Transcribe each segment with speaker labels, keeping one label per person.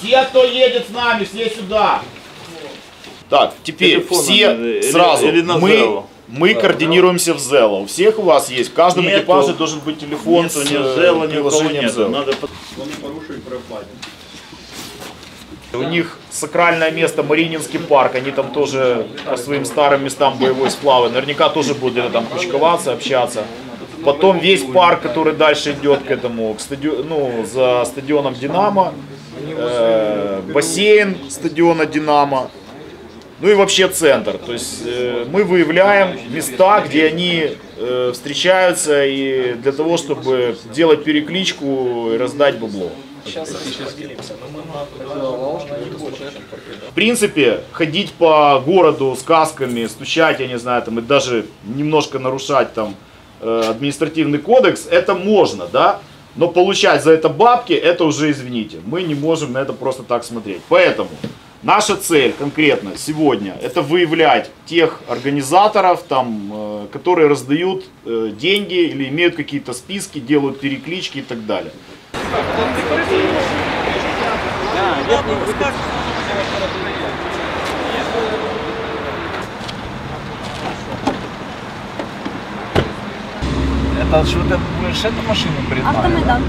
Speaker 1: Все, кто едет с нами, все сюда. Так, теперь
Speaker 2: Телефоном
Speaker 1: все
Speaker 2: или-
Speaker 1: сразу.
Speaker 2: или на
Speaker 1: мы, мы координируемся в Zello. У всех у вас есть, в каждом
Speaker 2: Нету.
Speaker 1: экипаже должен быть телефон
Speaker 2: Нету
Speaker 1: с
Speaker 2: ни
Speaker 1: э,
Speaker 2: Зела, ни у кого
Speaker 1: приложением
Speaker 2: нету.
Speaker 1: Zello.
Speaker 2: Надо
Speaker 1: У них сакральное место Марининский парк, они там тоже по своим старым местам боевой сплавы, наверняка тоже будут где-то там кучковаться, общаться. Потом весь парк, который дальше идет к этому, к стадио- ну, за стадионом Динамо, э, бассейн стадиона Динамо, ну и вообще центр. То есть э, мы выявляем места, где они э, встречаются и для того, чтобы делать перекличку и раздать бабло. В принципе, ходить по городу с касками, стучать, я не знаю, там, и даже немножко нарушать там административный кодекс, это можно, да? Но получать за это бабки, это уже извините. Мы не можем на это просто так смотреть. Поэтому наша цель конкретно сегодня это выявлять тех организаторов, там, э, которые раздают э, деньги или имеют какие-то списки, делают переклички и так далее.
Speaker 3: Это что ты будешь эту машину признать?
Speaker 4: Автомайдан.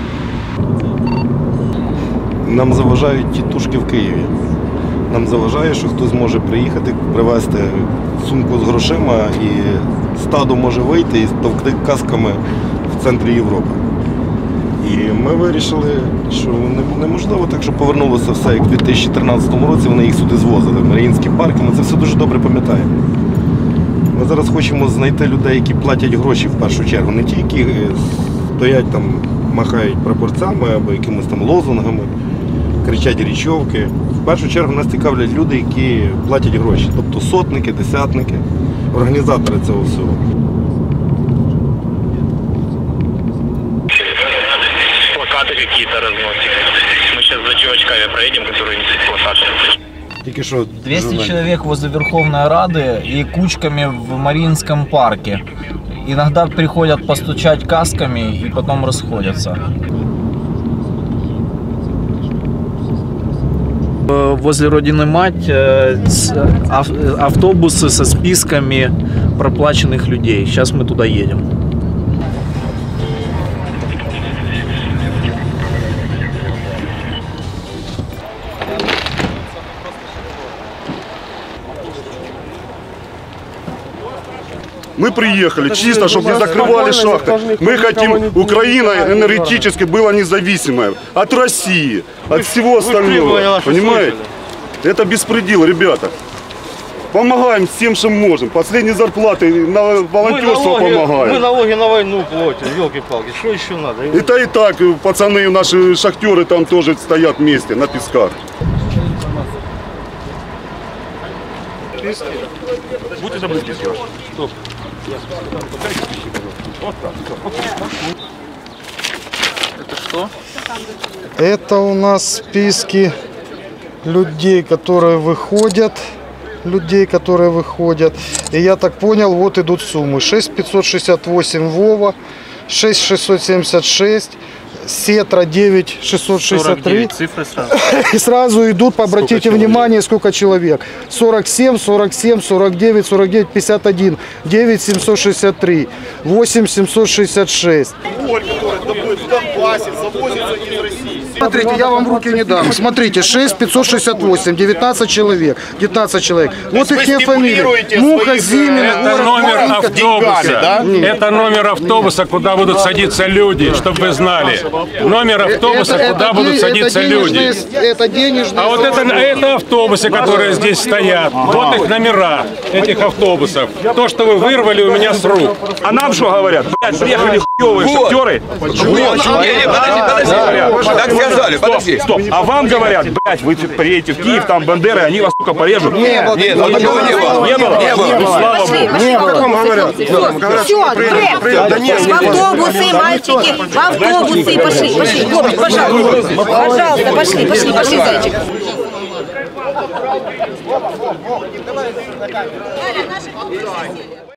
Speaker 5: Нам заважають тітушки в Києві. Нам заважає, що хтось може приїхати, привезти сумку з грошима і стадо може вийти і товкти касками в центрі Європи. І ми вирішили, що не- неможливо так, щоб повернулося все, як в 2013 році вони їх сюди звозили, в Маріїнські парки. Ми це все дуже добре пам'ятаємо. Ми зараз хочемо знайти людей, які платять гроші в першу чергу, не ті, які е, стоять там, махають прапорцями або якимись там лозунгами, кричать річовки. В першу чергу нас цікавлять люди, які платять гроші, тобто сотники, десятники, організатори цього всього.
Speaker 6: плакаты какие-то разносим. Мы сейчас за чувачками проедем, которые несут плакаты.
Speaker 5: Тільки що
Speaker 3: 200
Speaker 5: журналіст-
Speaker 3: человек возле Верховной Рады и кучками в Мариинском парке. Иногда приходят постучать касками и потом расходятся. Возле Родины Мать автобусы со списками проплаченных людей. Сейчас мы туда едем.
Speaker 7: Мы приехали чисто, чтобы не закрывали шахты. Мы хотим, Украина энергетически была независимая от России, от всего остального. Понимаете? Это беспредел, ребята. Помогаем всем, чем можем. Последние зарплаты на волонтерство
Speaker 2: Мы
Speaker 7: помогаем.
Speaker 2: налоги на войну платим, елки-палки. Что еще надо?
Speaker 7: Это и так, пацаны, наши шахтеры там тоже стоят вместе на песках. Будьте добры, списки ваши.
Speaker 8: Это у нас списки людей, которые выходят. Людей, которые выходят. И я так понял, вот идут суммы. 6568 Вова, 6676, Сетра 9663.
Speaker 3: цифры сразу.
Speaker 8: И сразу идут, обратите внимание, сколько человек. 47, 47, 49, 49, 51, 9 763, 8 766. Смотрите, я вам руки не дам. Смотрите, 6 568, 19 человек. 19 человек. Вот их все фамилии. Муха,
Speaker 1: своих,
Speaker 8: Зимина,
Speaker 1: э,
Speaker 8: город
Speaker 9: номер автобуса.
Speaker 1: деньгами, да?
Speaker 9: Это номер автобуса, куда будут садиться люди, чтобы вы знали. Номер автобуса,
Speaker 8: Это-
Speaker 9: куда
Speaker 8: это
Speaker 9: будут садиться
Speaker 8: это
Speaker 9: люди.
Speaker 8: Это денежные.
Speaker 9: А вот это, это автобусы, которые здесь стоят. Вот их номера, этих автобусов. То, что вы вырвали у меня с рук.
Speaker 2: А нам что говорят? Блядь, приехали хуевые шахтеры.
Speaker 10: Так сказали, подожди.
Speaker 2: Стоп, а вам говорят, блядь, вы приедете в Киев, там бандеры, они вас, сука, порежут.
Speaker 8: Не было.
Speaker 10: Нет, такого не было.
Speaker 2: Не было?
Speaker 10: Не было.
Speaker 2: Ну, слава богу.
Speaker 4: пошли.
Speaker 8: Как вам говорят?
Speaker 4: Все, в автобусы, мальчики, в автобусы, пошли, пошли, хлопцы, пожалуйста, пожалуйста, пошли, пошли, пошли, зайчик. Галя, наши